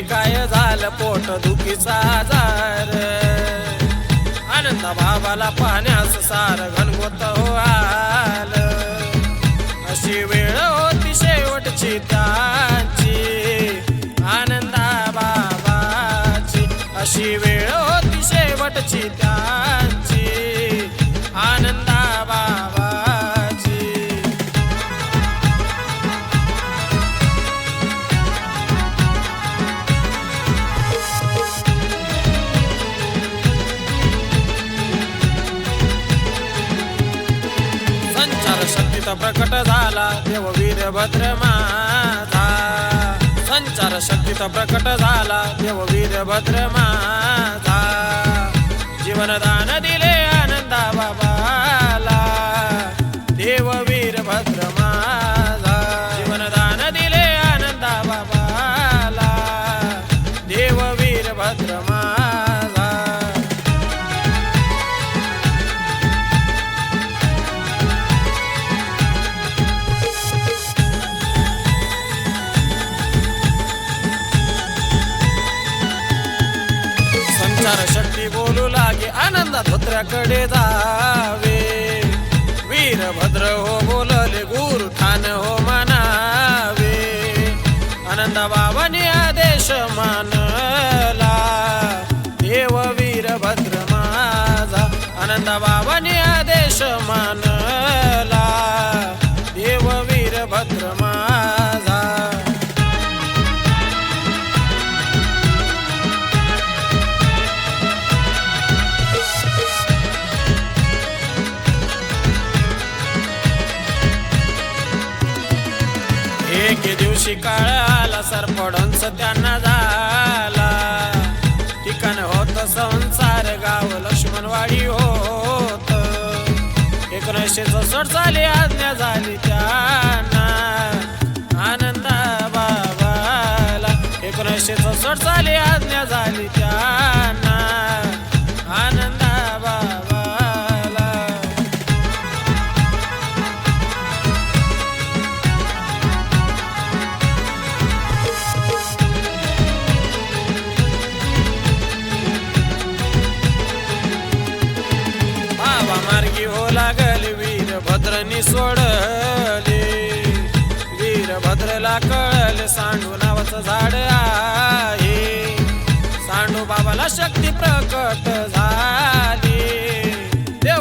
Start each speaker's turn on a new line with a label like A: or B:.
A: झालं पोट दुखीचा आजार? आनंद बाबाला पाहण्यास सार घनगोत हो आलं अशी वेळ होती शेवटची त्यांची आनंदा बाबाची. अशी वेळ होती शेवटची त्या प्रकट झाला देव वीरभद्र माझा. संचार शक्तीचा प्रकट झाला देव वीरभद्र माझा. जीवनदान दिले आनंदा बाबा. शक्ती बोलू लागे आनंद धोत्र्याकडे जावे. वीरभद्र हो बोलले गुरु ठाण हो मनावे. आनंद बाबाने आदेश मानला देव वीरभद्र माझा. आनंद बाबाने आदेश मानला. एके दिवशी काळ आला सरपडंच त्यांना झाला. ठिकाण होत संसार गाव लक्ष्मणवाडी होत. एकोणीसशे चौसष्ट साली आज्ञा झाली त्यांना. आनंदा बाबाला. एकोणीसशे चौसष्ट साली आज्ञा झाली त्या लागल वीरभद्रनी सोडले. वीरभद्रला कळले सांडू नावाचं झाड आहे. सांडू बाबाला शक्ती प्रकट झाली.